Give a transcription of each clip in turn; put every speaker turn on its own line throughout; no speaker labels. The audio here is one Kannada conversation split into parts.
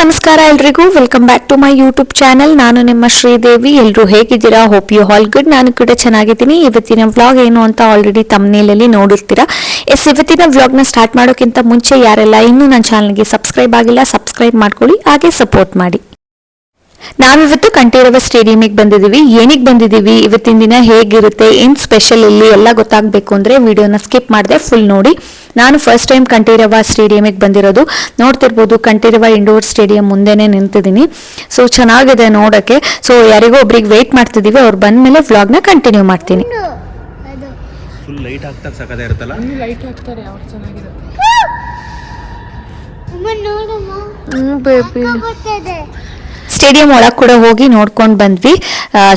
ನಮಸ್ಕಾರ ಎಲ್ರಿಗೂ. Welcome back to my YouTube channel ನಾನು ನಿಮ್ಮ ಶ್ರೀದೇವಿ. ಎಲ್ಲರೂ ಹೇಗಿದ್ದೀರಾ? ಹೋಪ್ ಯು ಹಾಲ್ ಗುಡ್ ನಾನು ಕೂಡ ಚೆನ್ನಾಗಿದ್ದೀನಿ. ಇವತ್ತಿನ ವ್ಲಾಗ್ ಏನು ಅಂತ ಆಲ್ರೆಡಿ ತಮ್ಮನೇಲಲ್ಲಿ ನೋಡಿರ್ತೀರಾ. ಎಸ್ ಇವತ್ತಿನ ವ್ಲಾಗ್ನ ಸ್ಟಾರ್ಟ್ ಮಾಡೋಕ್ಕಿಂತ ಮುಂಚೆ ಯಾರೆಲ್ಲ ಇನ್ನೂ ನನ್ನ ಚಾನಲ್ಗೆ ಸಬ್ಸ್ಕ್ರೈಬ್ ಆಗಿಲ್ಲ ಸಬ್ಸ್ಕ್ರೈಬ್ ಮಾಡ್ಕೊಳ್ಳಿ. ಹಾಗೆ ಸಪೋರ್ಟ್ ಮಾಡಿ. ನಾವಿವತ್ತು ಕಂಠೀರವ ಸ್ಟೇಡಿಯಂಗೆ ಬಂದಿದ್ದೀವಿ. ಏನಿಗೆ ಬಂದಿದ್ದೀವಿ? ಇವತ್ತಿನ ದಿನ ಹೇಗಿರುತ್ತೆ? ಏನು ಸ್ಪೆಷಲ್ ಇಲ್ಲಿ? ಎಲ್ಲ ಗೊತ್ತಾಗಬೇಕು ಅಂದ್ರೆ ವಿಡಿಯೋನ ಸ್ಕಿಪ್ ಮಾಡಿದೆ ಫುಲ್ ನೋಡಿ. ನಾನು ಫಸ್ಟ್ ಟೈಮ್ ಕಂಠೀರವ ಸ್ಟೇಡಿಯಂಗೆ ಬಂದಿರೋದು. ನೋಡ್ತಿರ್ಬೋದು ಕಂಠೀರವ ಇಂಡೋರ್ ಸ್ಟೇಡಿಯಂ ಮುಂದೆನೇ ನಿಂತಿದ್ದೀನಿ. ಸೊ ಚೆನ್ನಾಗಿದೆ ನೋಡೋಕ್ಕೆ ಸೊ ಯಾರಿಗೋ ಒಬ್ರಿಗೆ ವೆಯ್ಟ್ ಮಾಡ್ತಿದ್ದೀವಿ. ಅವ್ರು ಬಂದ್ಮೇಲೆ ವ್ಲಾಗ್ನ ಕಂಟಿನ್ಯೂ ಮಾಡ್ತೀನಿ.
ಫುಲ್ ಲೈಟ್ ಹಾಕ್ದಾಗ ಸಕದ ಇರುತ್ತಲ್ಲ?
ಲೈಟ್ ಹಾಕ್ತಾರೆ ಅವ್ರು ಚೆನ್ನಾಗಿರುತ್ತೆ.
ಅಮ್ಮ ನೋಡಮ್ಮ. ಗೊತ್ತಿದೆ
ಸ್ಟೇಡಿಯಂ ಒಳಗೆ ಕೂಡ ಹೋಗಿ ನೋಡ್ಕೊಂಡು ಬಂದ್ವಿ.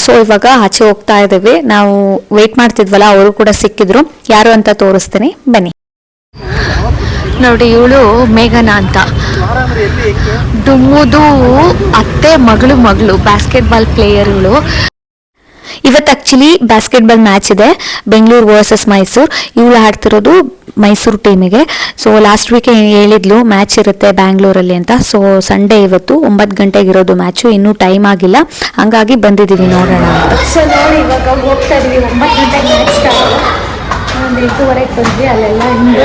ಸೊ ಇವಾಗ ಆಚೆ ಹೋಗ್ತಾ ಇದ್ದೀವಿ. ನಾವು ವೆಯ್ಟ್ ಮಾಡ್ತಿದ್ವಲ್ಲ, ಅವರು ಕೂಡ ಸಿಕ್ಕಿದ್ರು. ಯಾರು ಅಂತ ತೋರಿಸ್ತೀನಿ. ಬನ್ನಿ. ನೋಡಿ, ಇವಳು ಮೇಘನಾ ಅಂತ. ಡುಮ್ಮುದು ಅತ್ತೆ ಮಗಳು ಮಗಳು ಬಾಸ್ಕೆಟ್ಬಾಲ್ ಪ್ಲೇಯರ್ ಇವಳು. ಇವತ್ತು ಆ್ಯಕ್ಚುಲಿ ಬಾಸ್ಕೆಟ್ಬಾಲ್ ಮ್ಯಾಚ್ ಇದೆ. ಬೆಂಗಳೂರು ವರ್ಸಸ್ ಮೈಸೂರು ಇವಳು ಆಡ್ತಿರೋದು ಮೈಸೂರು ಟೀಮಿಗೆ ಸೊ ಲಾಸ್ಟ್ ವೀಕ್ ಹೇಳಿದ್ಲು ಮ್ಯಾಚ್ ಇರುತ್ತೆ ಬ್ಯಾಂಗ್ಳೂರಲ್ಲಿ ಅಂತ. ಸೊ ಸಂಡೇ ಇವತ್ತು ಒಂಬತ್ತು ಗಂಟೆಗೆ ಇರೋದು ಮ್ಯಾಚು ಇನ್ನೂ ಟೈಮ್ ಆಗಿಲ್ಲ. ಹಂಗಾಗಿ ಬಂದಿದ್ದೀವಿ ನೋಡೋಣ ಸೊ ನೋಡಿ, ಇವಾಗ ಹೋಗ್ತಾ ಇದೀವಿ. ಒಂಬತ್ತು ಗಂಟೆಗೆ ಮ್ಯಾಚ್ ಒಂದು ಎಂಟೂವರೆಗೆ ಬಂದ್ವಿ. ಅಲ್ಲೆಲ್ಲ ಹಿಂದೆ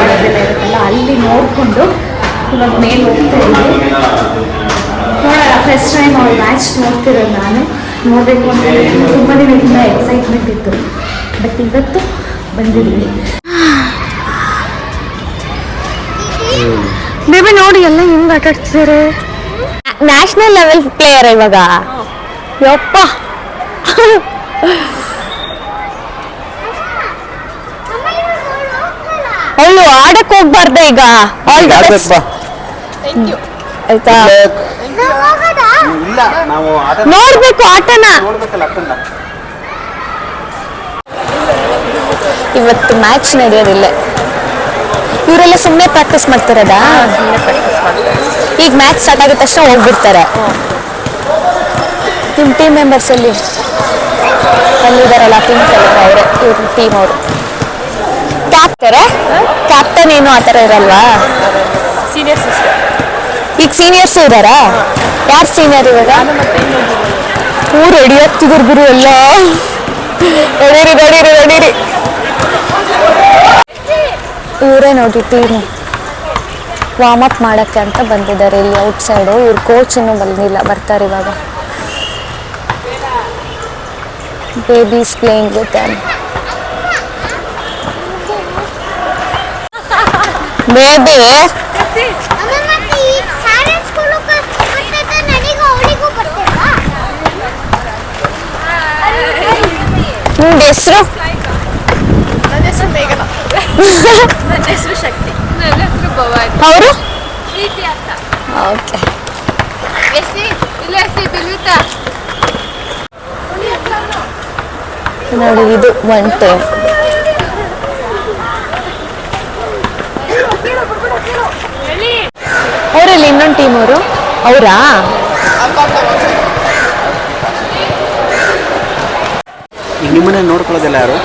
ಆಡೋದೆಲ್ಲ ಇರುತ್ತಲ್ಲ, ಅಲ್ಲಿ ನೋಡಿಕೊಂಡು ಇವಾಗ ಮೇಲೆ ಹೋಗ್ತಾ ಇದ್ವಿ. ನೋಡೋಣ ಫಸ್ಟ್ ಟೈಮ್ ಅವ್ರ ಮ್ಯಾಚ್ ನೋಡ್ತಿರೋದು ನಾನು. ನೋಡಬೇಕು ಅಂತ ತುಂಬ ದಿನದಿಂದ ಎಕ್ಸೈಟ್ಮೆಂಟ್ ಇತ್ತು. ಬಟ್ ಇವತ್ತು ಬಂದಿದ್ದೀವಿ ಬೇಬಿ ನೋಡಿ ಎಲ್ಲ ಹೆಂಗ್ ಆಟ ಆಡ್ತಿದ್ದಾರೆ ನ್ಯಾಷನಲ್ ಲೆವೆಲ್ ಪ್ಲೇಯರ್ ಇವಾಗ. ಯಪ್ಪ. ಅವಳು ಆಡಕ್ ಹೋಗ್ಬಾರ್ದ ಈಗ. ಆಲ್ ದ ಬೆಸ್ಟ್ ಆಯ್ತಾ?
ಇಲ್ಲ ನಾವು ಆಟ
ನೋಡ್ಬೇಕು ಆಟನ.
ನೋಡ್ಬೇಕಲ್ಲ
ಇವತ್ತು ಮ್ಯಾಚ್ ನಡೆಯೋದಿಲ್ಲ. ಇವರೆಲ್ಲ ಸುಮ್ಮನೆ ಪ್ರಾಕ್ಟೀಸ್ ಮಾಡ್ತಿರೋದಾ ಈಗ ಮ್ಯಾಚ್ ಸ್ಟಾರ್ಟ್ ಆಗಿದ ತಕ್ಷಣ ಹೋಗ್ಬಿಡ್ತಾರೆ. ನಿಮ್ಮ ಟೀಮ್ ಮೆಂಬರ್ಸ್ ಅಲ್ಲಿ? ಅಲ್ಲಿದಾರಲ್ಲ ಟೀಮ್ ಕಲರ್ ಅವರೇ ಇವ್ರ ಟೀಮ್ ಅವರು. ಕ್ಯಾಪ್ತಾರೆ ಕ್ಯಾಪ್ಟನ್ ಏನು ಆ ಥರ ಇರಲ್ವಾ?
ಸೀನಿಯರ್ ಸಿಸ್ಟರ್
ಈಗ ಸೀನಿಯರ್ಸ್ ಇದಾರಾ? ಯಾರು ಸೀನಿಯರ್ ಇವಾಗ? ಊರ್ ರೆಡಿ ಆಗ್ತಿದ್ರು ಗುರು ಎಲ್ಲ. ರೆಡಿರಿ ರೆಡಿರಿ ರೆಡಿರಿ ಇವರೇ ನೋಡಿ ಟೀಮ್ ವಾರ್ಮ್ ಅಪ್ ಮಾಡೋಕ್ಕೆ ಅಂತ ಬಂದಿದ್ದಾರೆ ಇಲ್ಲಿ ಔಟ್ ಸೈಡು ಇವ್ರ ಕೋಚ್ ಇನ್ನೂ ಬಂದಿಲ್ಲ, ಬರ್ತಾರೆ ಇವಾಗ. ಬೇಬೀಸ್ ಪ್ಲೇಯಿಂಗ್ ವಿತ್ ಬೇಬಿ
ಅಮ್ಮ ಮತ್ತೆ ಈ ಸಾರೆನ್ ಸ್ಕೂಲು ಬರ್ತೈತೆ ನನಗೂ ಅವಳಿಗೂ ಬರ್ತೈತಾ
ನಿಮ್ದು ಹೆಸರು?
ನನ್ನ ಹೆಸರು ಮೇಘನಾ. ನನ್ನ ಹೆಸರು ಶಕ್ತಿ. ನನ್ನ ಹೆಸರು ಭವಾನಿ.
ಅವರು?
ಪ್ರೀತಿ ಅಂತ.
ಓಕೆ.
ಎಸಿ ಇಲ್ಲ ಎಸಿ ಬಿಲ್ವಿತ
ನೋಡಿ ಇದು ಒನ್ ಟೈಮ್ ಅವರಲ್ಲಿ ಇನ್ನೊಂದು ಟೀಮ್ ಅವರು? ಅವರಾ?
ನಿಮ್ಮನ್ನ ನೋಡ್ಕೊಳ್ಳೋದಿಲ್ಲ ಯಾರು?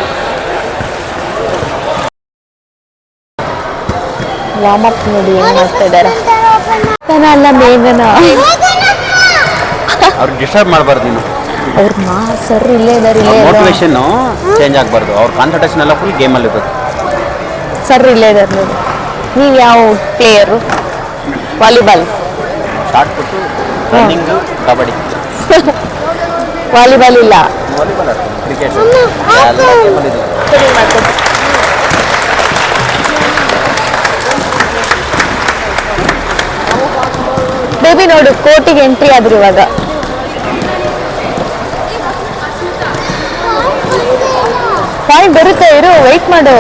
ವಾರ್ಮ್ ಅಪ್ ನೋಡಿ ಏನ್ ಮಾಡ್ತಾ ಇದ್ದಾರೆ? ಅಲ್ಲ ಮೇಘನ.
ಅವ್ರಿಗೆ ಡಿಸ್ಟರ್ಬ್ ಮಾಡಬಾರ್ದು ನೀನು.
ಅವ್ರ ಮಾ ಸರ್ ಇಲ್ಲೇ ಇದಾರೆ ಇಲ್ಲೇ
ಮೋಟಿವೇಶನ್ ಚೇಂಜ್ ಆಗಬಾರ್ದು. ಅವ್ರ ಕಾನ್ಸಂಟ್ರೇಷನ್ ಎಲ್ಲ ಫುಲ್ ಗೇಮಲ್ಲಿ ಇರ್ತದೆ
ಸರ್ ಇಲ್ಲೇ ನೋಡಿ. ನೀವು ಯಾವ ಪ್ಲೇಯರು ವಾಲಿಬಾಲ್
ಶಾರ್ಟ್ ಕೊಟ್ಟು ರನ್ನಿಂಗು ಕಬಡ್ಡಿ.
ವಾಲಿಬಾಲ್ ಇಲ್ಲ.
ವಾಲಿಬಾಲ್ ಆಡ್ತೀನಿ ಕ್ರಿಕೆಟ್ ಎಲ್ಲ ಗೇಮಲ್ಲಿ ಇದೆ
ಬೇಬಿ ನೋಡು ಕೋರ್ಟಿಗೆ ಎಂಟ್ರಿ ಆದ್ರು ಇವಾಗ. ಪಾಯಿಂಟ್ ಬರುತ್ತೆ ಇರು ವೆಯ್ಟ್ ಮಾಡು.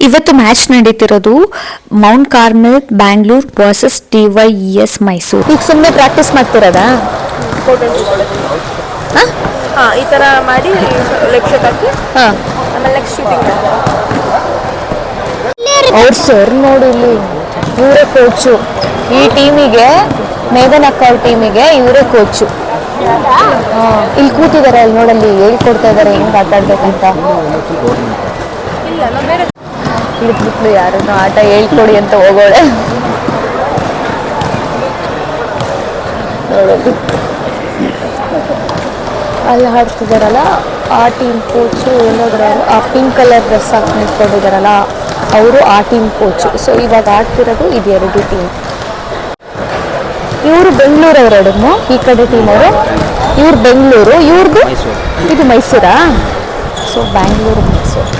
ಇವತ್ತು match ನಡೀತಿರೋದು Mount Carmel Bangalore versus T Y S Mysuru ಈಗ ಸುಮ್ಮನೆ ಪ್ರಾಕ್ಟೀಸ್ ಮಾಡ್ತಿರೋದಾ?
ಹಾಂ? ಈ ಥರ ಮಾಡಿ ಲೆಗ್ ಹಾಕಿ.
ಹಾಂ.
ಆಮೇಲೆ ನೆಕ್ಸ್ಟ್ ಶೂಟಿಂಗ್
ಅವ್ರ ಸರ್ ನೋಡು ಇಲ್ಲಿ ಇವರೇ ಕೋಚು ಈ ಟೀಮಿಗೆ ಮೇಘನ್ ಅಕ್ಕ ಅವ್ರ ಟೀಮಿಗೆ ಇವರೇ ಕೋಚು ಇಲ್ಲಿ ಕೂತಿದ್ದಾರೆ ಅಲ್ಲಿ ನೋಡಲ್ಲಿ ಹೇಳ್ಕೊಡ್ತಾ ಇದ್ದಾರೆ ಹೆಂಗ್ ಆಟ ಆಡ್ಬೇಕಂತ
ಇಲ್ಲ ನಾ
ಯಾರನ್ನು ಆಟ ಹೇಳ್ಕೊಡಿ ಅಂತ ಹೋಗೋಳೆ. ನೋಡೋದು. ಅಲ್ಲಿ ಹಾಡ್ತಿದಾರಲ್ಲ ಆ ಟೀಮ್ ಕೋಚು ಎಲ್ಲೋದ್ರೆ ಆ ಪಿಂಕ್ ಕಲರ್ ಡ್ರೆಸ್ ಹಾಕಿ ನಿಂತ್ಕೊಂಡಿದಾರಲ್ಲ ಅವರು ಆ ಟೀಮ್ ಕೋಚು ಸೊ ಇವಾಗ ಆಡ್ತಿರೋದು ಇದು ಎರಡು ಟೀಮ್ ಇವರು ಬೆಂಗಳೂರವರೆಡನ್ನು ಈ ಕಡೆ ಟೀಮ್ ಅವರು. ಇವ್ರು ಬೆಂಗಳೂರು ಇವ್ರದ್ದು ಇದು ಮೈಸೂರಾ? ಸೊ ಬ್ಯಾಂಗ್ಳೂರು ಮೈಸೂರು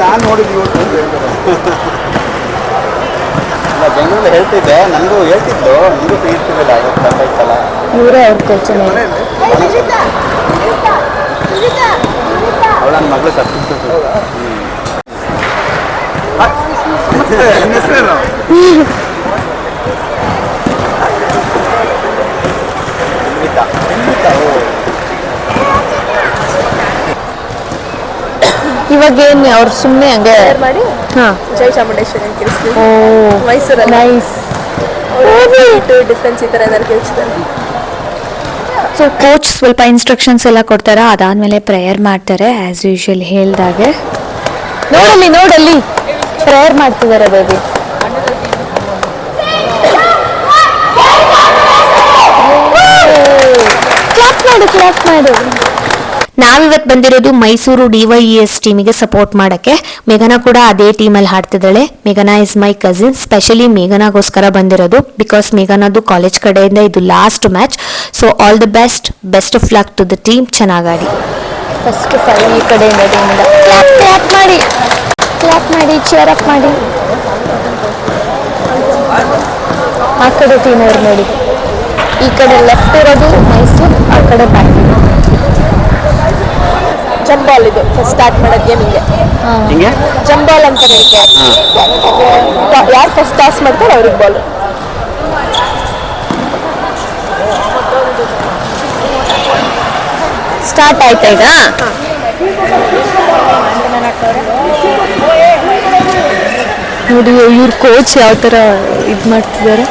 ನಾನು ನೋಡಿದ್ವಿ ಇಲ್ಲ ಬೆಂಗಳೂರಲ್ಲಿ ಹೇಳ್ತಿದ್ದೆ ನನಗೂ ಹೇಳ್ತಿದ್ಲು ನಿಮಗೂ ಫ್ರೀ ಇರ್ತಿರಲಿಲ್ಲ ಇವತ್ತು
ಇವರೇ ಅವ್ರ ಕೆಲಸ
ಅವಳ ನನ್ನ ಮಗಳು ಸತ್ತು
ಇವಾಗ ಏನು ಅವ್ರು ಸುಮ್ಮನೆ ಹಂಗೆ
ಮಾಡಿ
ಹಾಂ.
ಜೈ ಚಾಮುಂಡೇಶ್ವರಿ ಅಂತ
ಓ
ಮೈಸೂರಲ್ಲಿ.
ನೈಸ್
ಡಿಫೆನ್ಸ್ ಈ ಥರ ಏನಾದ್ರು ಕೇಳಿಸ್ತಾರೆ
ಸೊ ಕೋಚ್ ಸ್ವಲ್ಪ ಇನ್ಸ್ಟ್ರಕ್ಷನ್ಸ್ ಎಲ್ಲ ಕೊಡ್ತಾರೆ? ಅದಾದ್ಮೇಲೆ ಪ್ರೇಯರ್ ಮಾಡ್ತಾರೆ ಆಸ್ ಯೂಶುವಲ್ ಹೇಳ್ದಾಗೆ. ನೋಡಲ್ಲಿ ನೋಡಲ್ಲಿ. ಪ್ರೇಯರ್ ಮಾಡ್ತಿದ್ದಾರೆ ಬೇಬಿ ಕ್ಲಾಪ್ ಮಾಡು ಕ್ಲಾಪ್ ಮಾಡು. ನಾವಿವತ್ತು ಬಂದಿರೋದು ಮೈಸೂರು ಡಿವೈಇಎಸ್ ಟೀಮಿಗೆ ಸಪೋರ್ಟ್ ಮಾಡಕ್ಕೆ. ಮೇಘನಾ ಕೂಡ ಅದೇ ಟೀಮಲ್ಲಿ ಹಾಡ್ತಿದ್ದಾಳೆ. ಮೇಘನಾ ಇಸ್ ಮೈ ಕಸಿನ್ ಸ್ಪೆಷಲಿ ಮೇಘನಾಗೋಸ್ಕರ ಬಂದಿರೋದು ಬಿಕಾಸ್ ಮೇಘನಾದು ಕಾಲೇಜ್ ಕಡೆಯಿಂದ ಇದು last match so all the best best of luck to the team ಚೆನ್ನಾಗಾಡಿ. First ಈ ಕಡೆಯಿಂದ ಟೀಮಿಂದ ಕ್ಲಾಪ್ ಮಾಡಿ. ಕ್ಲಾಪ್ ಮಾಡಿ ಚೇರ್ ಅಪ್ ಮಾಡಿ. ಆ ಕಡೆ ಟೀಮ್ ನೋಡಿ. ಈ ಕಡೆ ಲೆಫ್ಟ್ ಇರೋದು ಮೈಸೂರು, ಆ ಕಡೆ ಬ್ಯಾಂಗ್ಳೂರು
ಜಂಬಾಲ್ ಇದು ಫಸ್ಟ್ ಸ್ಟಾರ್ಟ್ ಮಾಡೋದು ಗೇಮಿಂಗೆ
ಹಿಂಗೆ.
ಜಂಬಾಲ್ ಅಂತ ನಡೀತೆ ಯಾರು ಫಸ್ಟ್ ಟಾಸ್ ಮಾಡ್ತಾರೆ ಅವ್ರಿಗೆ ಬಾಲ್
ಸ್ಟಾರ್ಟ್ ಆಯ್ತಾ ಈಗ? ನೋಡಿ ಇವ್ರ ಕೋಚ್ ಯಾವ ಥರ ಇದು ಮಾಡ್ತಿದ್ದಾರೆ.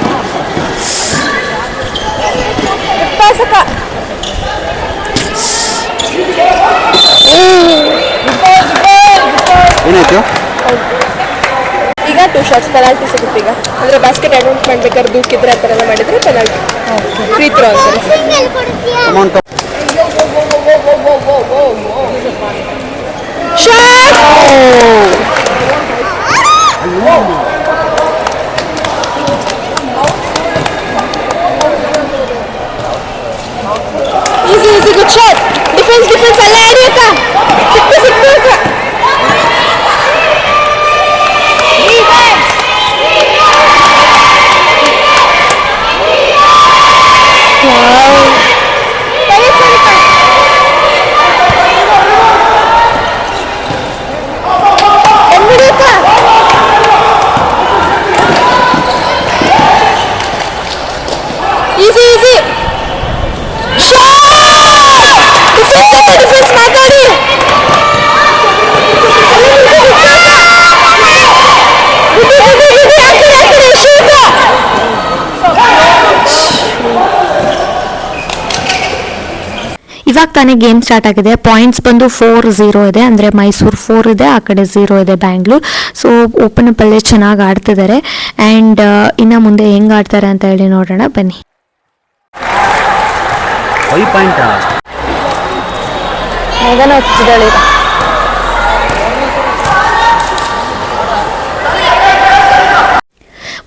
ಏನಾಯ್ತು?
ಈಗ ಟೂ ಶಾಟ್ಸ್ ಪೆನಾಲ್ಟಿ ಸಿಗುತ್ತೆ ಈಗ. ಅಂದ್ರೆ ಬಾಸ್ಕೆಟ್ ಅಟೆಂಪ್ಟ್ ಮಾಡ್ಬೇಕಾದ್ರೆ ದೂಕಿದ್ರೆ ಆ ಥರ ಎಲ್ಲ ಮಾಡಿದ್ರೆ ಪೆನಾಲ್ಟಿ ಫ್ರೀ ಥ್ರೋ ಅಂತಾರೆ
amount
easy easy good shot defence defence ಅಲ್ಲ ಆಡಿ ಅಕ್ಕ ಸಿಕ್ಕು ಸಿಕ್ಕು ಅಕ್ಕ ಈಸಿ ಈಸಿ ಡಿಫೆನ್ಸ್ ಅಕ್ಕ ಡಿಫೆನ್ಸ್ ಮಾತಾಡಿ
ಇವಾಗ ತಾನೇ ಗೇಮ್ ಸ್ಟಾರ್ಟ್ ಆಗಿದೆ. ಪಾಯಿಂಟ್ಸ್ ಬಂದು ಫೋರ್ ಝೀರೋ ಇದೆ. ಅಂದರೆ ಮೈಸೂರು ಫೋರ್ ಇದೆ ಆ ಕಡೆ ಝೀರೋ ಇದೆ ಬ್ಯಾಂಗ್ಳೂರ್. ಸೊ ಓಪನ್ ಪಲ್ಲೆ ಅಲ್ಲೇ ಚೆನ್ನಾಗಿ ಆಡ್ತಿದ್ದಾರೆ. ಆ್ಯಂಡ್ ಇನ್ನು ಮುಂದೆ ಹೆಂಗೆ ಆಡ್ತಾರೆ ಅಂತ ಹೇಳಿ ನೋಡೋಣ. ಬನ್ನಿ.
ಪಾಯಿಂಟಾ
ಮೇಘನ ಹಚ್ಚಿದ್ದಾಳೆ ಈಗ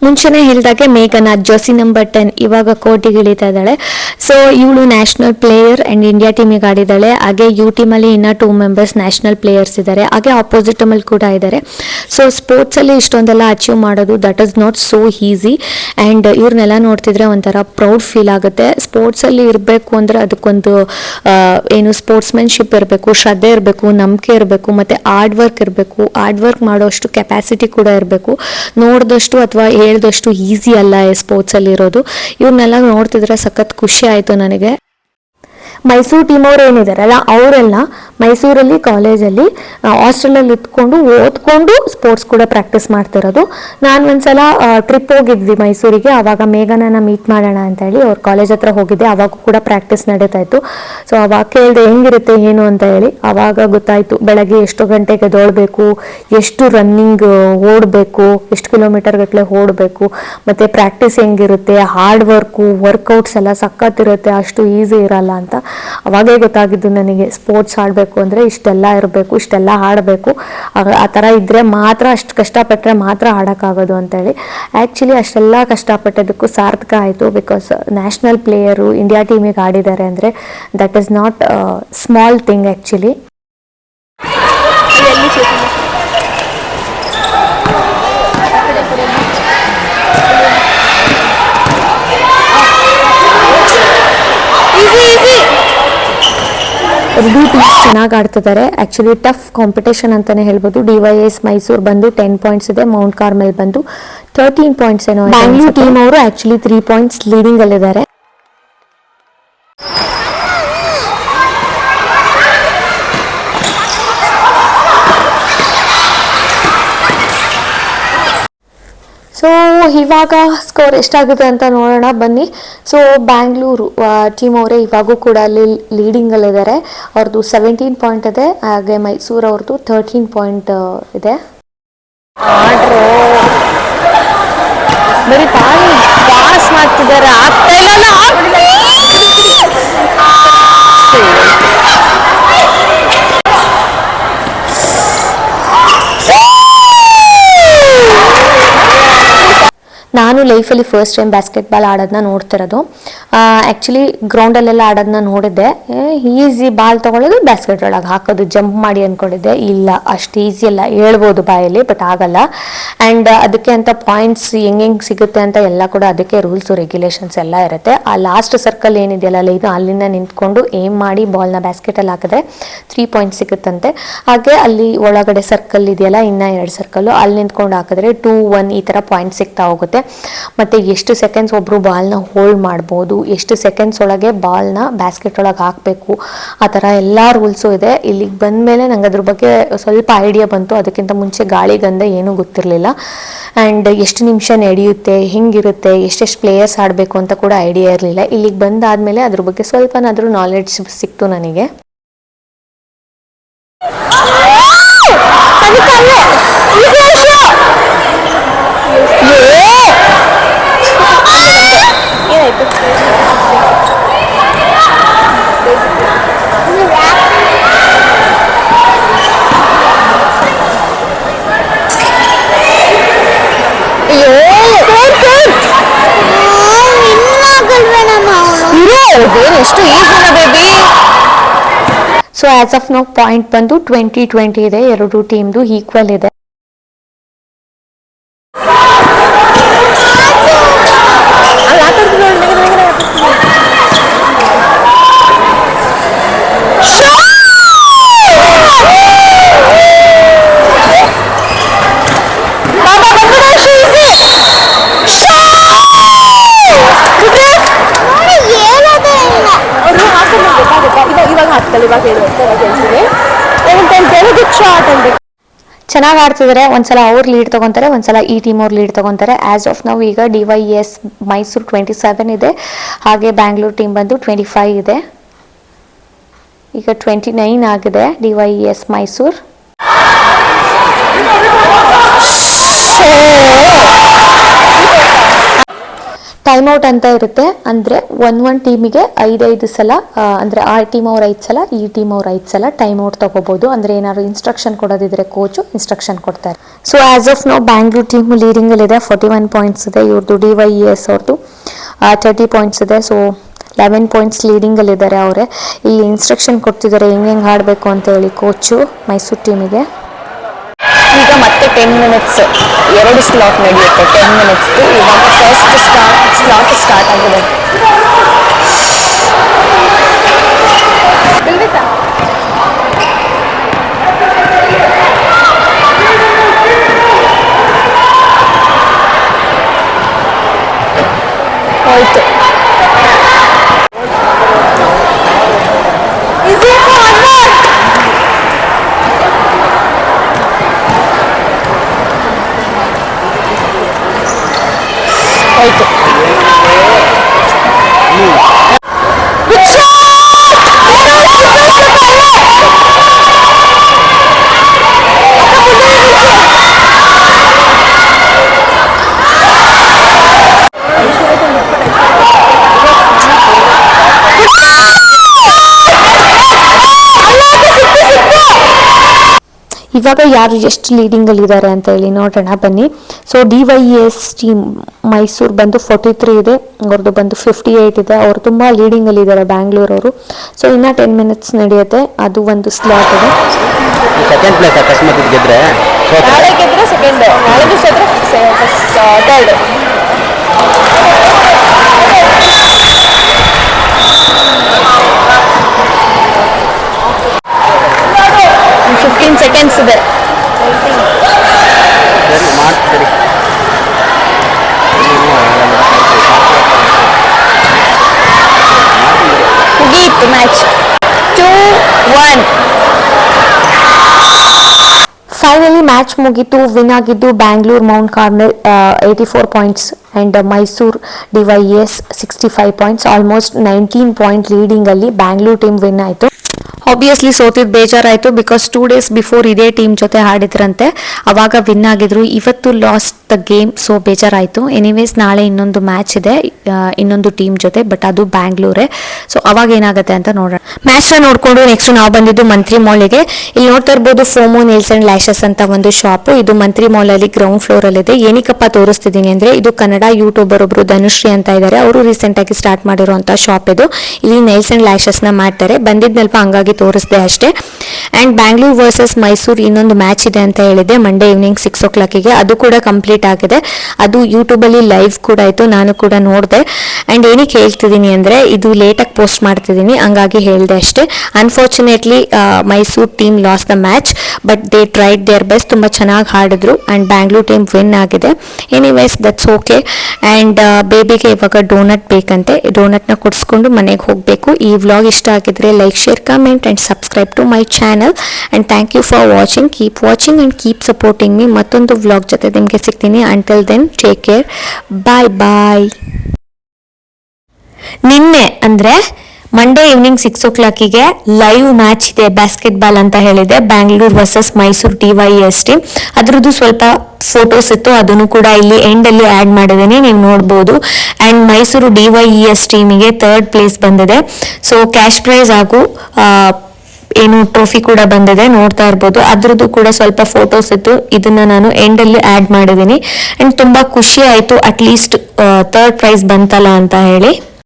ಮುಂಚೆನೇ ಹೇಳಿದಾಗೆ ಮೇಘನಾಥ್ ಜರ್ಸಿ ನಂಬರ್ ಟೆನ್ ಇವಾಗ ಕೋರ್ಟಿಗೆ ಇಳಿತಾ ಇದ್ದಾಳೆ ಸೊ ಇವಳು ನ್ಯಾಷನಲ್ ಪ್ಲೇಯರ್ ಆ್ಯಂಡ್ ಇಂಡಿಯಾ ಟೀಮಿಗೆ ಆಡಿದ್ದಾಳೆ. ಹಾಗೆ ಯು ಟೀಮಲ್ಲಿ ಇನ್ನೂ ಟೂ ಮೆಂಬರ್ಸ್ ನ್ಯಾಷನಲ್ ಪ್ಲೇಯರ್ಸ್ ಇದ್ದಾರೆ. ಹಾಗೆ ಆಪೋಸಿಟ್ ಕೂಡ ಇದ್ದಾರೆ. ಸೊ ಸ್ಪೋರ್ಟ್ಸಲ್ಲಿ ಇಷ್ಟೊಂದೆಲ್ಲ ಅಚೀವ್ ಮಾಡೋದು that is not so easy and ಇವ್ರನ್ನೆಲ್ಲ ನೋಡ್ತಿದ್ರೆ ಒಂಥರ ಪ್ರೌಡ್ ಫೀಲ್ ಆಗುತ್ತೆ. ಸ್ಪೋರ್ಟ್ಸಲ್ಲಿ ಇರಬೇಕು ಅಂದರೆ ಅದಕ್ಕೊಂದು ಏನು ಸ್ಪೋರ್ಟ್ಸ್ಮೆನ್ಶಿಪ್ ಇರಬೇಕು, ಶ್ರದ್ಧೆ ಇರಬೇಕು, ನಂಬಿಕೆ ಇರಬೇಕು, ಮತ್ತು ಹಾರ್ಡ್ ವರ್ಕ್ ಇರಬೇಕು. ಹಾರ್ಡ್ ವರ್ಕ್ ಮಾಡೋಷ್ಟು ಕೆಪಾಸಿಟಿ ಕೂಡ ಇರಬೇಕು. ನೋಡಿದಷ್ಟು ಅಥವಾ ಹೇಳ್ದಷ್ಟು ಈಸಿ ಅಲ್ಲ ಸ್ಪೋರ್ಟ್ಸಲ್ಲಿ ಇರೋದು. ಇವ್ರನ್ನೆಲ್ಲ ನೋಡ್ತಿದ್ರೆ ಸಖತ್ ಖುಷಿ ಆಯಿತು ನನಗೆ. ಮೈಸೂರು ಟೀಮ್ ಅವ್ರು ಏನಿದಾರಲ್ಲ, ಅವರೆಲ್ಲ ಮೈಸೂರಲ್ಲಿ ಕಾಲೇಜಲ್ಲಿ ಹಾಸ್ಟೆಲಲ್ಲಿ ಇದ್ಕೊಂಡು ಓದ್ಕೊಂಡು ಸ್ಪೋರ್ಟ್ಸ್ ಕೂಡ ಪ್ರಾಕ್ಟೀಸ್ ಮಾಡ್ತಿರೋದು ನಾನು ಒಂದ್ಸಲ ಟ್ರಿಪ್ ಹೋಗಿದ್ವಿ ಮೈಸೂರಿಗೆ ಆವಾಗ ಮೇಘನನ್ನ ಮೀಟ್ ಮಾಡೋಣ ಅಂತ ಹೇಳಿ ಅವ್ರ ಕಾಲೇಜ್ ಹತ್ರ ಹೋಗಿದ್ದೆ, ಅವಾಗ ಕೂಡ ಪ್ರಾಕ್ಟೀಸ್ ನಡೀತಾ ಇತ್ತು. ಸೊ ಅವಾಗ ಕೇಳಿದೆ, ಹೆಂಗಿರುತ್ತೆ, ಏನು? ಅಂತ ಹೇಳಿ ಆವಾಗ ಗೊತ್ತಾಯ್ತು, ಬೆಳಗ್ಗೆ ಎಷ್ಟು ಗಂಟೆಗೆ ದೊಡಬೇಕು ಎಷ್ಟು ರನ್ನಿಂಗ್ ಓಡಬೇಕು, ಎಷ್ಟು ಕಿಲೋಮೀಟರ್ ಗಟ್ಟಲೆ ಓಡಬೇಕು, ಮತ್ತೆ ಪ್ರಾಕ್ಟೀಸ್ ಹೆಂಗಿರುತ್ತೆ ಹಾರ್ಡ್ ವರ್ಕು ವರ್ಕೌಟ್ಸ್ ಎಲ್ಲ ಸಖತ್ತಿರುತ್ತೆ ಅಷ್ಟು ಈಸಿ ಇರಲ್ಲ ಅಂತ. ಅವಾಗೇ ಗೊತ್ತಾಗಿದ್ದು ನನಗೆ ಸ್ಪೋರ್ಟ್ಸ್ ಆಡಬೇಕು ಅಂದರೆ ಇಷ್ಟೆಲ್ಲ ಇರಬೇಕು, ಇಷ್ಟೆಲ್ಲ ಆಡಬೇಕು. ಆ ಥರ ಇದ್ದರೆ ಮಾತ್ರ ಅಷ್ಟು ಕಷ್ಟಪಟ್ಟರೆ ಮಾತ್ರ ಆಡೋಕ್ಕಾಗೋದು ಅಂತೇಳಿ. ಆ್ಯಕ್ಚುಲಿ ಅಷ್ಟೆಲ್ಲ ಕಷ್ಟಪಟ್ಟದಕ್ಕೂ ಸಾರ್ಥಕ ಆಯಿತು ಬಿಕಾಸ್ ನ್ಯಾಷನಲ್ ಪ್ಲೇಯರು ಇಂಡಿಯಾ ಟೀಮಿಗೆ ಆಡಿದ್ದಾರೆ ಅಂದರೆ that is not small thing actually
ಎಲ್ಲಿ ಶೂಟಿಂಗ್
ಎರಡೂ ಟೀಮ್ಸ್ ಚೆನ್ನಾಗಿ ಆಡ್ತಿದ್ದಾರೆ ಆ್ಯಕ್ಚುಲಿ ಟಫ್ ಕಾಂಪಿಟೇಷನ್ ಅಂತಲೇ ಹೇಳ್ಬೋದು. ಡಿ ವೈ ಎಸ್ ಮೈಸೂರು ಬಂದು ಟೆನ್ ಪಾಯಿಂಟ್ಸ್ ಇದೆ ಮೌಂಟ್ ಕಾರ್ಮೆಲ್ ಬಂದು ತರ್ಟೀನ್ ಪಾಯಿಂಟ್ಸ್ ಏನೋ ಬ್ಯಾಂಗ್ಳೂರ್ ಟೀಮ್ ಅವರು ಆ್ಯಕ್ಚುಲಿ ತ್ರೀ ಪಾಯಿಂಟ್ಸ್ ಲೀಡಿಂಗಲ್ಲಿದ್ದಾರೆ ಸೊ ಇವಾಗ ಸ್ಕೋರ್ ಎಷ್ಟಾಗುತ್ತೆ ಅಂತ ನೋಡೋಣ, ಬನ್ನಿ. ಸೊ ಬ್ಯಾಂಗ್ಳೂರು ಟೀಮ್ ಅವರೇ ಇವಾಗೂ ಕೂಡ ಅಲ್ಲಿ ಲೀಡಿಂಗಲ್ಲಿದ್ದಾರೆ ಅವ್ರದ್ದು ಸೆವೆಂಟೀನ್ ಪಾಯಿಂಟ್ ಇದೆ, ಹಾಗೆ ಮೈಸೂರು ಅವ್ರದ್ದು ತರ್ಟೀನ್ ಪಾಯಿಂಟ್ ಇದೆ. ಬರೀ ಪಾಸ್ ಮಾಡ್ತಿದ್ದಾರೆ. ಆಗ್ತಾ ಇಲ್ಲ. ನಾನು ಲೈಫಲ್ಲಿ ಫಸ್ಟ್ ಟೈಮ್ ಬಾಸ್ಕೆಟ್ಬಾಲ್ ಆಡೋದನ್ನ ನೋಡ್ತಿರೋದು. ಆ್ಯಕ್ಚುಲಿ ಗ್ರೌಂಡಲ್ಲೆಲ್ಲ ಆಡೋದನ್ನ ನೋಡಿದ್ದೆ. ಈಸಿ ಬಾಲ್ ತೊಗೊಳ್ಳೋದು ಬ್ಯಾಸ್ಕೆಟ್ ಒಳಗೆ ಹಾಕೋದು ಜಂಪ್ ಮಾಡಿ ಅಂದ್ಕೊಂಡಿದ್ದೆ ಇಲ್ಲ, ಅಷ್ಟು ಈಸಿ ಅಲ್ಲ, ಹೇಳ್ಬೋದು ಬಾಯಲ್ಲಿ ಬಟ್ ಆಗಲ್ಲ. ಆ್ಯಂಡ್ ಅದಕ್ಕೆ ಅಂತ ಪಾಯಿಂಟ್ಸ್ ಹೆಂಗೆ ಹೆಂಗೆ ಸಿಗುತ್ತೆ ಅಂತ ಎಲ್ಲ ಕೂಡ ಅದಕ್ಕೆ ರೂಲ್ಸು ರೆಗ್ಯುಲೇಷನ್ಸ್ ಎಲ್ಲ ಇರುತ್ತೆ. ಆ ಲಾಸ್ಟ್ ಸರ್ಕಲ್ ಏನಿದೆಯಲ್ಲ ಇದು ಅಲ್ಲಿಂದ ನಿಂತ್ಕೊಂಡು ಏಮ್ ಮಾಡಿ ಬಾಲ್ನ ಬ್ಯಾಸ್ಕೆಟಲ್ಲಿ ಹಾಕಿದ್ರೆ ತ್ರೀ ಪಾಯಿಂಟ್ ಸಿಗುತ್ತಂತೆ. ಹಾಗೆ ಅಲ್ಲಿ ಒಳಗಡೆ ಸರ್ಕಲ್ ಇದೆಯಲ್ಲ, ಇನ್ನೂ ಎರಡು ಸರ್ಕಲ್ಲು ಅಲ್ಲಿ ನಿಂತ್ಕೊಂಡು ಹಾಕಿದ್ರೆ ಟೂ ಒನ್ ಈ ಥರ ಪಾಯಿಂಟ್ ಸಿಗ್ತಾ ಹೋಗುತ್ತೆ. ಮತ್ತು ಎಷ್ಟು ಸೆಕೆಂಡ್ಸ್ ಒಬ್ಬರು ಬಾಲ್ನ ಹೋಲ್ಡ್ ಮಾಡ್ಬೋದು ಎಷ್ಟು ಸೆಕೆಂಡ್ಸ್ ಒಳಗೆ ಬಾಲ್ನ ಬ್ಯಾಸ್ಕೆಟ್ ಒಳಗೆ ಹಾಕಬೇಕು ಆ ಥರ ಎಲ್ಲ ರೂಲ್ಸು ಇದೆ. ಇಲ್ಲಿಗೆ ಬಂದ ಮೇಲೆ ನಂಗೆ ಅದ್ರ ಬಗ್ಗೆ ಸ್ವಲ್ಪ ಐಡಿಯಾ ಬಂತು. ಅದಕ್ಕಿಂತ ಮುಂಚೆ ಗಾಳಿ ಗಂಧ ಏನೂ ಗೊತ್ತಿರಲಿಲ್ಲ. ಆ್ಯಂಡ್ ಎಷ್ಟು ನಿಮಿಷ ನಡೆಯುತ್ತೆ ಹೆಂಗಿರುತ್ತೆ ಎಷ್ಟೆಷ್ಟು ಪ್ಲೇಯರ್ಸ್ ಆಡಬೇಕು ಅಂತ ಕೂಡ ಐಡಿಯಾ ಇರಲಿಲ್ಲ. ಇಲ್ಲಿಗೆ ಬಂದಾದಮೇಲೆ ಅದ್ರ ಬಗ್ಗೆ ಸ್ವಲ್ಪನಾದರೂ ನಾಲೆಡ್ಜ್ ಸಿಕ್ತು ನನಗೆ.
ಏನಾಯ್ತು
ಎಷ್ಟು ಈಸಿನ baby so as of now point ಬಂದು ಟ್ವೆಂಟಿ ಟ್ವೆಂಟಿ ಇದೆ. ಎರಡು ಟೀಮ್ದು ಈಕ್ವಲ್ ಇದೆ
ಅಲ್ಲಿ ಆಟ ಆಡ್ತಿದ್ರು ನೋಡಿ, ನೆಗದು ನೆಗದು ಆಡ್ತಿದ್ರು. ಅವ್ರು ಹಾಕೊಂಡು ಗೊತ್ತಾಗುತ್ತಾ
ಚೆನ್ನಾಗಿ ಆಡ್ತಿದ್ದಾರೆ ಒಂದ್ಸಲ ಅವ್ರು ಲೀಡ್ ತಗೊಂತಾರೆ, ಒಂದ್ಸಲ ಈ ಟೀಮ್ ಅವ್ರು ಲೀಡ್ ತಗೊಂತಾರೆ. ಆಸ್ ಆಫ್ ನಾವು ಈಗ D Y S Mysuru twenty seven ಇದೆ. ಹಾಗೆ ಬ್ಯಾಂಗ್ಳೂರ್ ಟೀಮ್ ಬಂದು ಟ್ವೆಂಟಿ ಫೈವ್ ಇದೆ. ಈಗ ಟ್ವೆಂಟಿ ನೈನ್ ಆಗಿದೆ D Y S Mysuru time out ಅಂತ ಇರುತ್ತೆ. ಅಂದರೆ ಒನ್ ಒನ್ ಟೀಮಿಗೆ ಐದೈದು ಸಲ ಅಂದರೆ ಆ ಟೀಮ್ ಅವ್ರು ಐದು ಸಲ, ಈ ಟೀಮ್ ಅವ್ರು ಐದು ಸಲ ಟೈಮ್ ಔಟ್ ತಗೋಬಹುದು ಅಂದರೆ ಏನಾದ್ರು ಇನ್ಸ್ಟ್ರಕ್ಷನ್ ಕೊಡೋದಿದ್ರೆ ಕೋಚು ಇನ್ಸ್ಟ್ರಕ್ಷನ್ ಕೊಡ್ತಾರೆ. So as of now Bangalore team ಲೀಡಿಂಗಲ್ಲಿದೆ forty one points ಇದೆ. ಇವ್ರದ್ದು ಡಿ ವೈ ಇ ಎಸ್ ಅವ್ರದ್ದು ತರ್ಟಿ ಪಾಯಿಂಟ್ಸ್ ಇದೆ. ಸೊ ಲೆವೆನ್ ಪಾಯಿಂಟ್ಸ್ ಲೀಡಿಂಗಲ್ಲಿದ್ದಾರೆ ಅವರೇ. ಇಲ್ಲಿ ಇನ್ಸ್ಟ್ರಕ್ಷನ್ ಕೊಡ್ತಿದ್ದಾರೆ ಹೆಂಗೆ ಹೆಂಗೆ ಆಡಬೇಕು ಅಂತ ಹೇಳಿ ಕೋಚು ಮೈಸೂರು ಟೀಮಿಗೆ ಈಗ ಮತ್ತೆ ಟೆನ್ ಮಿನಿಟ್ಸ್ ಎರಡು ಸ್ಲಾಟ್ ನಡೆಯುತ್ತೆ ಟೆನ್ ಮಿನಿಟ್ಸ್ ಇವಾಗ ಫಸ್ಟ್ ಸ್ಟಾರ್ಟ್ ಸ್ಲಾಟ್ ಸ್ಟಾರ್ಟ್ ಆಗಿದೆ.
ಬಿಲ್ಬೇಕಾ
ಹೋಯ್ತು ಇವಾಗ ಯಾರು ಎಷ್ಟು ಲೀಡಿಂಗ್ ಅಲ್ಲಿ ಇದ್ದಾರೆ ಅಂತ ಹೇಳಿ ನೋಡೋಣ ಬನ್ನಿ. So D Y S team Mysuru ಬಂದು ಫೋರ್ಟಿ ತ್ರೀ ಇದೆ ಅವ್ರದ್ದು ಬಂದು ಫಿಫ್ಟಿ ಏಯ್ಟ್ ಇದೆ. ಅವರು ತುಂಬ ಲೀಡಿಂಗ್ ಅಲ್ಲಿ ಇದ್ದಾರೆ ಬ್ಯಾಂಗ್ಳೂರವರು ಸೊ ಇನ್ನ ಟೆನ್ ಮಿನಿಟ್ಸ್ ನಡೆಯುತ್ತೆ. ಅದು ಒಂದು ಸ್ಲಾಟ್ ಇದೆ.
ಸೆಕೆಂಡ್ ಪ್ಲೇಸ್ ಅಕಸ್ಮಾತ್ ಗೆದ್ರೆ? ಸೋತ್ರೆ
ನಾಳೆ ಗೆದ್ರೆ ಸೆಕೆಂಡ್ ನಾಳೆ ಥರ್ಡ್
ಫಿಫ್ಟೀನ್ ಸೆಕೆಂಡ್ಸ್ ಇದೆ
ಸರಿ ಮಾಡ್ತೀರಿ
ಮುಗೀತು match two one finally match ಮುಗೀತು ವಿನ್ ಆಗಿದ್ದು Bangalore Mount Carmel eighty four points and Mysuru DYS sixty five points almost nineteen point ಲೀಡಿಂಗಲ್ಲಿ Bangalore team win ಆಯಿತು. ಆಬ್ವಿಯಸ್ಲಿ ಸೋತಿದ್ದು ಬೇಜಾರಾಯಿತು ಬಿಕಾಸ್ ಟೂ ಡೇಸ್ ಬಿಫೋರ್ ಇದೇ ಟೀಮ್ ಜೊತೆ ಆಡಿದ್ರಂತೆ, ಅವಾಗ ವಿನ್ ಆಗಿದ್ರು. ಇವತ್ತು ಲಾಸ್ ದ ಗೇಮ್ ಸೊ ಬೇಜಾರಾಯಿತು. ಎನಿವೇಸ್ ನಾಳೆ ಇನ್ನೊಂದು ಮ್ಯಾಚ್ ಇದೆ. ಇನ್ನೊಂದು ಟೀಮ್ ಜೊತೆ ಬಟ್ ಅದು ಬ್ಯಾಂಗ್ಳೂರೇ ಸೊ ಅವಾಗ ಏನಾಗುತ್ತೆ ಅಂತ ನೋಡೋಣ. ಮ್ಯಾಚ್ನ ನೋಡಿಕೊಂಡು ನೆಕ್ಸ್ಟ್ ನಾವು ಬಂದಿದ್ದು ಮಂತ್ರಿ ಮಾಲಿಗೆ ಇಲ್ಲಿ ನೋಡ್ತಾ ಇರ್ಬೋದು ಫೋಮೋ ನೇಲ್ಸ್ ಅಂಡ್ ಲ್ಯಾಶಸ್ ಅಂತ ಒಂದು ಶಾಪ್ ಇದು ಮಂತ್ರಿ ಮಾಲ್ ಅಲ್ಲಿ ಗ್ರೌಂಡ್ ಫ್ಲೋರ್ ಅಲ್ಲಿ ಇದೆ. ಏನಕ್ಕಪ್ಪ ತೋರಿಸ್ತಿದ್ದೀನಿ ಅಂದ್ರೆ, ಇದು ಕನ್ನಡ ಯೂಟ್ಯೂಬರ್ ಒಬ್ರು ಧನುಶ್ರೀ ಅಂತ ಇದ್ದಾರೆ ಅವರು ರೀಸೆಂಟ್ ಆಗಿ ಸ್ಟಾರ್ಟ್ ಮಾಡಿರುವಂತಹ ಶಾಪ್ ಇದು. ಇಲ್ಲಿ ನೇಲ್ಸ್ ಅಂಡ್ ಲ್ಯಾಶಸ್ನ ಮಾಡ್ತಾರೆ. ಬಂದಿದ್ನಲ್ಪ, ಹಂಗಾಗಿ ತೋರಿಸ್ದೆ ಅಷ್ಟೇ. ಅಂಡ್ ಬ್ಯಾಂಗ್ಳೂರ್ ವರ್ಸಸ್ ಮೈಸೂರು ಇನ್ನೊಂದು ಮ್ಯಾಚ್ ಇದೆ ಅಂತ ಹೇಳಿದೆ. ಮಂಡೇ ಈವ್ನಿಂಗ್ ಸಿಕ್ಸ್ ಓ ಕ್ಲಾಕಿಗೆ ಅದು ಕೂಡ ಕಂಪ್ಲೀಟ್ ಆಗಿದೆ. ಅದು ಯೂಟ್ಯೂಬಲ್ಲಿ ಲೈವ್ ಕೂಡ ಆಯಿತು. ನಾನು ಕೂಡ ನೋಡಿದೆ. ಆ್ಯಂಡ್ ಏನಕ್ಕೆ ಹೇಳ್ತಿದ್ದೀನಿ ಅಂದರೆ, ಇದು ಲೇಟಾಗಿ ಪೋಸ್ಟ್ ಮಾಡ್ತಿದ್ದೀನಿ. ಹಂಗಾಗಿ ಹೇಳಿದೆ ಅಷ್ಟೇ. Unfortunately Mysuru team lost the match but they tried their best ತುಂಬ ಚೆನ್ನಾಗಿ ಹಾಡಿದ್ರು ಆ್ಯಂಡ್ ಬ್ಯಾಂಗ್ಳೂರ್ ಟೀಮ್ ವಿನ್ ಆಗಿದೆ. ಎನಿವೇಸ್ ದಟ್ಸ್ ಓಕೆ ಆ್ಯಂಡ್ ಬೇಬಿಗೆ ಇವಾಗ ಡೋನಟ್ ಬೇಕಂತೆ. ಡೋನಟ್ನ ಕೊಡಿಸ್ಕೊಂಡು ಮನೆಗೆ ಹೋಗಬೇಕು. ಈ ವ್ಲಾಗ್ ಇಷ್ಟ ಆಗಿದ್ರೆ like share comment and subscribe to my channel and thank you for watching keep watching and keep supporting me ಮತ್ತೊಂದು ವ್ಲಾಗ್ ಜೊತೆ ನಿಮಗೆ ಸಿಗ್ತೀನಿ. Until then take care bye bye ನಿನ್ನೆ ಅಂದರೆ ಮಂಡೇ ಈವ್ನಿಂಗ್ ಸಿಕ್ಸ್ ಓ ಕ್ಲಾಕಿಗೆ ಲೈವ್ ಮ್ಯಾಚ್ ಇದೆ ಬಾಸ್ಕೆಟ್ ಬಾಲ್ ಅಂತ ಹೇಳಿದೆ. Bangalore versus Mysuru T Y S T ಅದ್ರದ್ದು ಸ್ವಲ್ಪ ಫೋಟೋಸ್ ಇತ್ತು. ಅದನ್ನು ಕೂಡ ಇಲ್ಲಿ ಎಂಡಲ್ಲಿ ಆ್ಯಡ್ ಮಾಡಿದ್ದೀನಿ. ನೀವು ನೋಡ್ಬೋದು. And Mysuru D Y E S ಟೀಮಿಗೆ third place ಬಂದಿದೆ. ಸೊ ಕ್ಯಾಶ್ ಪ್ರೈಸ್ ಹಾಗೂ ಏನು ಟ್ರೋಫಿ ಕೂಡ ಬಂದಿದೆ, ನೋಡ್ತಾ ಇರ್ಬೋದು. ಅದ್ರದ್ದು ಕೂಡ ಸ್ವಲ್ಪ ಫೋಟೋಸ್ ಇತ್ತು. ಇದನ್ನ ನಾನು ಎಂಡ್ ಅಲ್ಲಿ ಆಡ್ ಮಾಡಿದ್ದೀನಿ. ಅಂಡ್ ತುಂಬಾ ಖುಷಿ ಆಯ್ತು ಅಟ್ ಲೀಸ್ಟ್ ಥರ್ಡ್ ಪ್ರೈಸ್ ಬಂತಲ್ಲ ಅಂತ ಹೇಳಿ.